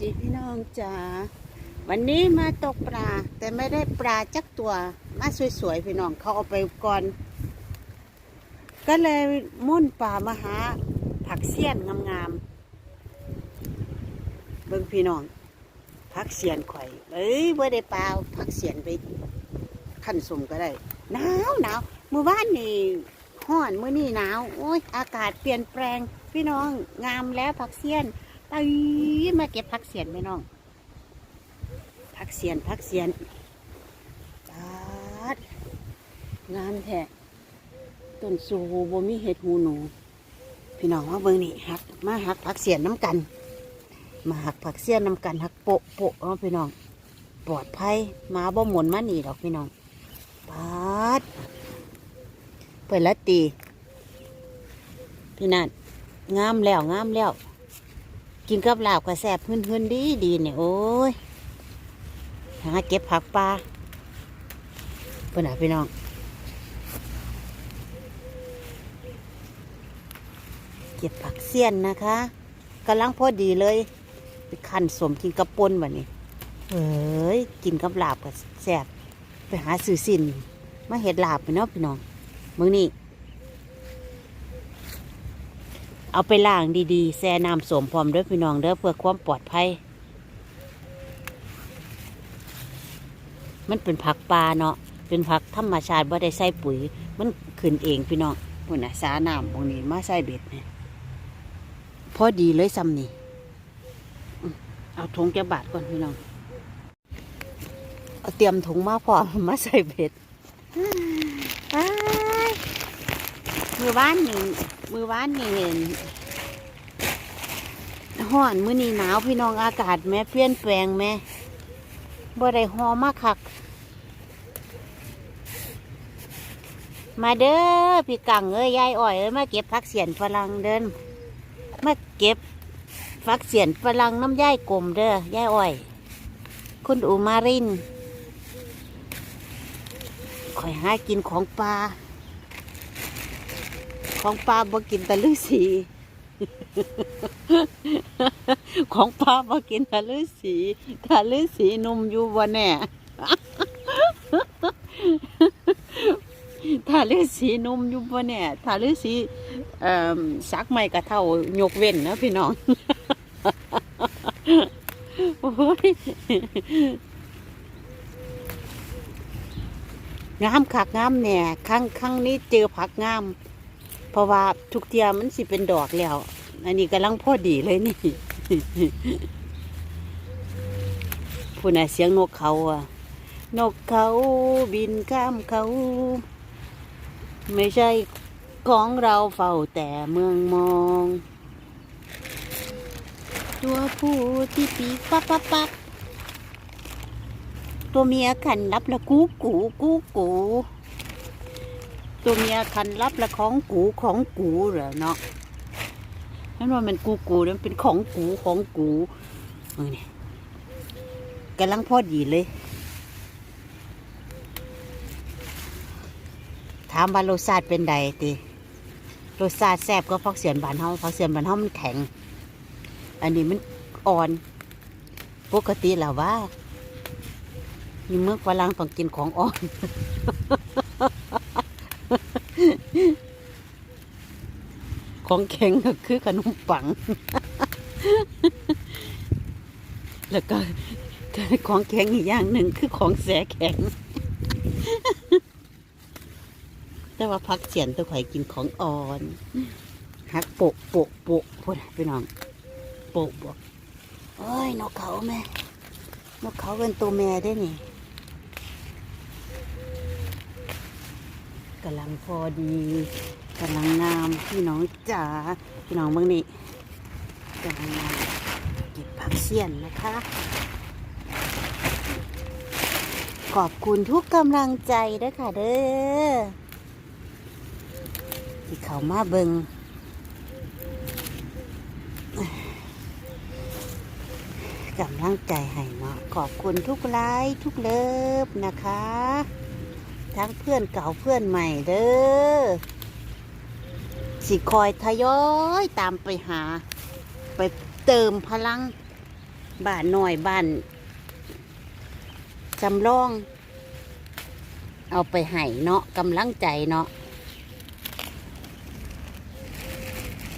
ดีพี่น้องจ๋าวันนี้มาตกปลา แต่ไม่ได้ปลาจักตัว มาสวยๆพี่น้องเขาเอาไปก่อน ก็เลยมุ่นป่ามาหา ผักเสี้ยนงามๆเบิ่งพี่น้องผักเสียนข่อยเอ้ยบ่ได้ปลาผักเสียนไปขั้นสมก็ได้หนาวหนาวมื้อวานนี่ห้อนมื้อนี้หนาวโอ้ยอากาศเปลี่ยนแปลงพี่น้องงามแล้วผักเสี้ยน ไปมาเก็บผักเสียนไหมน้องผักเสียนผักเสียนจัดงามแท้ต้นสูบมีเห็ดหูหนู พี่น้องว่าเบิ่งนี่หักมาหักผักเสียนน้ำกัน มาหักผักเสียนน้ำกันหักโปะโปะเอาพี่น้อง ปลอดภัยมาบ่หมุนมาหนีดอกพี่น้องปาดเปิดละตี พี่นันงามแล้วงามแล้ว กินกับลาบกระแสบพื้นพื้นๆดีดีเนี่ยโอ้ยหาเก็บผักปลาเพื่อนหาพี่น้องเก็บผักเสี้ยนนะคะกำลังพอดีเลยไปคันสมกินกับปนแบบนี้เฮ้ยกินกับลาบกระแสบไปหาซื้อสินมาเห็ดลาบไปเนาะพี่น้องมึงนี่ เอาไปล้างดีๆ แช่น้ำสมพร้อมด้อพี่น้องเด้อเพื่อความปลอดภัย มันเป็นผักปลาเนาะ เป็นผักธรรมชาติบ่ได้ใส่ปุ๋ย มันขึ้นเองพี่น้องพุ่นน่ะสาน้ำตรงนี้มาใส่เบ็ดเนี่ยพอดีเลยซ้ำนี่ เอาถุงแกบาทก่อนพี่น้อง เอาเตรียมถุงมาพร้อมมาใส่เบ็ดอ้ายมือบ้านนี่ มือบ้านนี่เห็นห้อนมื้อนี้หนาวพี่น้องอากาศแม่เปลี่ยนแปลงแม่บ่ได้หอมากคัก มาเด้อพี่กังเอ้ยยายอ้อยเอ้ยมาเก็บผักเสียนฝรั่งเดินมาเก็บผักเสียนฝรั่งน้ำยายกลมเด้อยายอ้อย คุณอุมารินคอยหากินของปลา ของปลาบ่กินตะลือสี ของปลาบ่กินทะลือสีทะลือสีนุ่มอยู่บ่แน่ทาลือสีนุ่มอยู่บ่แน่ทาลือสีสักไม่กระเท่ายกเว้นนะพี่น้อง โอ้ยงามคักงามแหน่ครั้งครั้งนี้เจอผักงาม เพราะว่าทุกเทียมันสิเป็นดอกแล้ว อันนี้กำลังพอดีเลยนี่พูดน่ะเสียงนกเขาอะ นกเขาบินข้ามเขา ไม่ใช่ของเราเฝ้าแต่เมืองมอง ตัวผู้ที่ปีกปักปักปักตัวเมียขันรับละกูกูกูกู ตัวเมียคันรับละของกูของกูเหรอเนาะนั่นว่ามันกูกูนั่นเป็นของกูของกูเออเนี่ยกำลังพอดีเลย ถามว่ารสชาติเป็นใดติรสชาติแซ่บก็พักเสียนบานเฮาพักเสียนบานเฮามันแข็ง อันนี้มันอ่อน ปกติแล้วว่า มีเมืองฝรั่งต้องกินของอ่อน ของแข็งก็คือขนมปัง แล้วก็ของแข็งอีกอย่างหนึ่งคือของแสแข็ง แต่ว่าพักเสียนตัวข่อยกินของอ่อนหักโปะโปะโปะพูดนะพี่น้อง โปะบวกโอ้ยนกเขาแม่นกเขาเป็นตัวแม่ได้นี่กำลังพอดี กำลังงามพี่น้องจ๋าพี่น้องเมื่อนี้กำลังงามเก็บผักเสี้ยนนะคะ ขอบคุณทุกกำลังใจด้วยค่ะเด้อที่เขามาเบิงกำลังใจให้เนาะขอบคุณทุกไลค์ทุกเลิฟนะคะ ทั้งเพื่อนเก่าเพื่อนใหม่เด้อ สิคอยทยอยตามไปหา ไปเติมพลังบ้านหน้อยบ้านจำลอง เอาไปให้เนาะกำลังใจเนาะ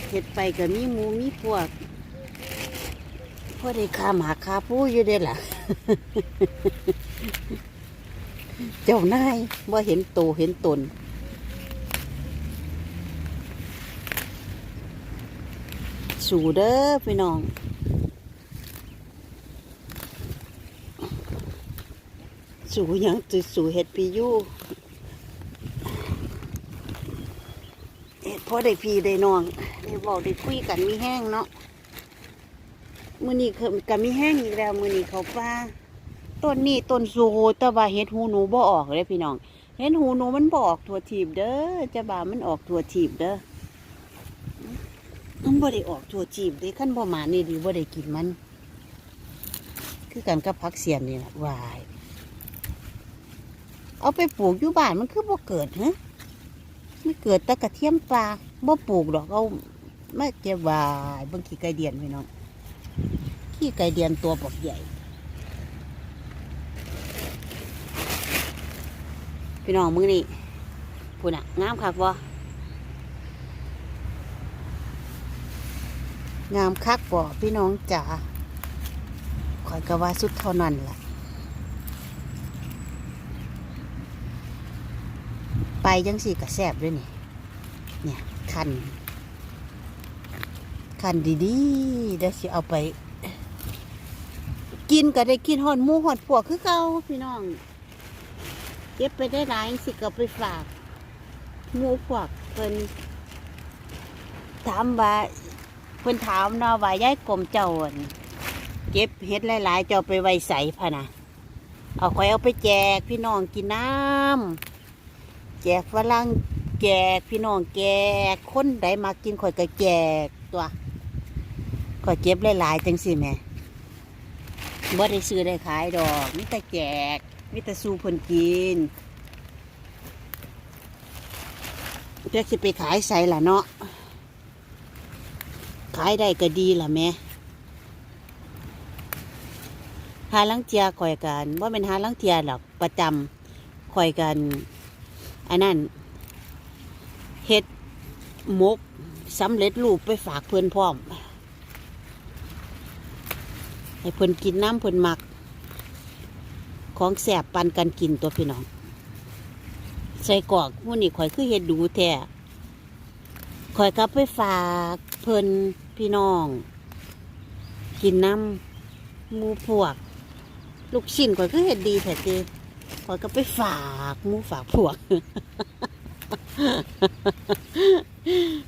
เฮ็ดไปก็มีหมูมีพวกพอได้คาหมาคาผู้อยู่เด้ล่ะ เจ้านายว่เห็นโตเห็นตน สู่เด้อพี่น้องสู่ยังจะสู่เห็ดปียูเห็ดพอได้พี่ได้น้องได้บอกได้คุยกันมีแห้งเนาะมือนี้เขาก็มีแห้งอีกแล้วมือนี้เขาป้าต้นนี้ต้นสูต่ว่าเห็ดหูหนูบ่ออกเลยพี่น้องเห็ดหูหนูมันบ่ออกทั่วทีบเด้อจะบามันออกทั่วทีบเด้อ มันบ่ได้ออกทั่วจีบเด้ขั้นบ่มานี่ดีบ่ได้กินมัน คือกันกับผักเสียนนี่แหละวาย เอาไปปลูกอยู่บ้านมันคือบ่เกิดฮะไม่เกิดตะกระเทียมปลาบ่ปลูกดอกเอาไม่เก็บวายบางขี้ไก่เดียนพี่น้องขี้ไก่เดียนตัวปกใหญ่พี่น้องมึงนี่พูดน่ะงามคักบ่ งามคักบ่พี่น้องจ๋าคอยกะว่าสุดเท่านั้นล่ะ ไปจังสี่กระแซบด้วยนี่ เนี่ยคัน คันดีๆเดี๋ยวสิเอาไป กินก็ได้กินหอดหมูหอดพวกคือเก่าพี่น้อง เก็บไปได้หลายจังสิก็ไปฝากหมูพวกเพิ่นถามว่า พิ่นถามเนาะว่ายายกลมเจ้าเก็บเฮ็ดหลายๆ เจ้าไปไว้ใส่พะนะเอาคอยเอาไปแจกพี่น้องกินน้ำแจกฝรั่งแจกพี่น้องแจกคนใดมากินข่อยก็แจกตัวข่อยเก็บหลายๆจังสิแม่บ่ได้ซื้อได้ขายดอกมีแต่แจกมีแต่สู้เพิ่นกินเดี๋ยวสิไปขายใส่ล่ะเนาะ ขายได้ก็ดีล่ะแม่หาลังเทียข่อยกันว่าเป็นหาลังเทียหรอกประจำข่อยกันอันนั้นเฮ็ดมกสำเร็จรูปไปฝากเพื่อนพร้อม ให้เพื่อนกินน้ำเพื่อนมัก ของแสบปันกันกินตัวพี่น้อง ใส่กอกพวกนี้ข่อยคือเฮ็ดดูแท้ข่อยกลับไปฝากเพิ่อน พี่น้อง กินน้ำมูพวก ลูกชิ้นข่อยก็เห็ดดีแท้เจข่อยก็ไปฝากมูฝากพวก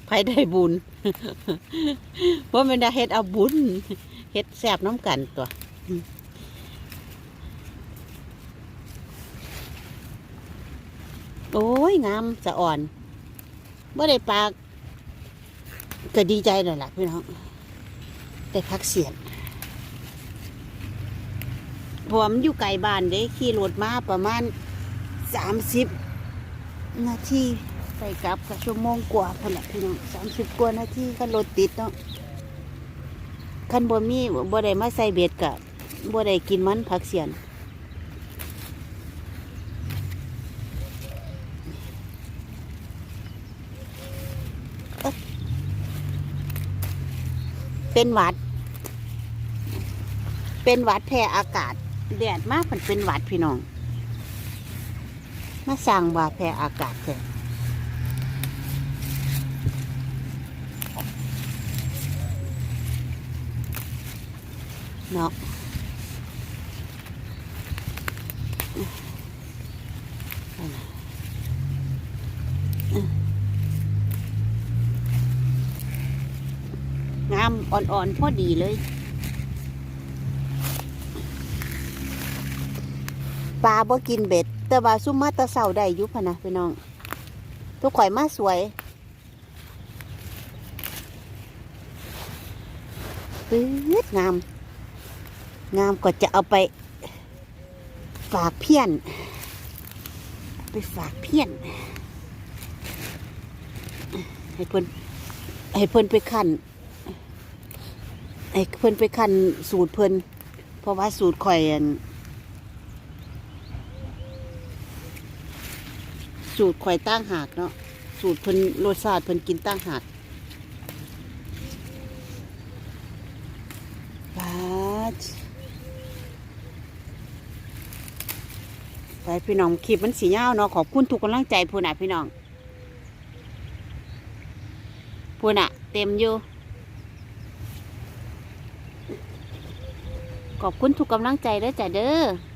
ไผได้บุญเพราะมันได้เฮ็ดเอาบุญเฮ็ดแซบน้ำกันตัวโอ้ยงามสะอ่อนเมื่อได้ปลา ก็ดีใจเลยล่ะพี่น้องได้พักเสียนเพราะวามันอยู่ไกลบ้านเด้ขี่รถมาประมาณสามสิบนาทีไปกลับก็ชั่วโมงกว่าพนละพี่น้องสามสิบกว่านาทีก็รถติดเนาะคันบ่มีบ่ได้มาใส่เบ็ดกะบ่ได้กินมันพักเสียน เป็นหวัด เป็นหวัดแพ้อากาศแดดมากมันเป็นหวัดพี่น้อง มาสั่งว่าแพ้อากาศแท้เนาะ อ่อนๆพอดีเลย ปลาบ่กินเบ็ด แต่ว่าซุ่มมาตะเสาได้ยุพนะพี่น้อง ทุกข่อยมาสวยปื๊ดงาม งามก็จะเอาไป ฝากเพี้ยน ไปฝากเพี้ยน ให้เพิ่นให้เพิ่นไปขัน ให้เพิ่นไปขันสูตรเพิ่นเพราะว่าสูตรข่อยอันสูตรข่อยตั้งหากเนาะสูตรเพิ่นรสชาติเพิ่นกินตั้งหากบาดไปพี่น้องคลิปมันสียาเนาะขอบคุณทุกกำลังใจพูน่ะพี่น้องพูน่ะ เต็มอยู่ ขอบคุณทุกกำลังใจเด้อจ้ะเด้อ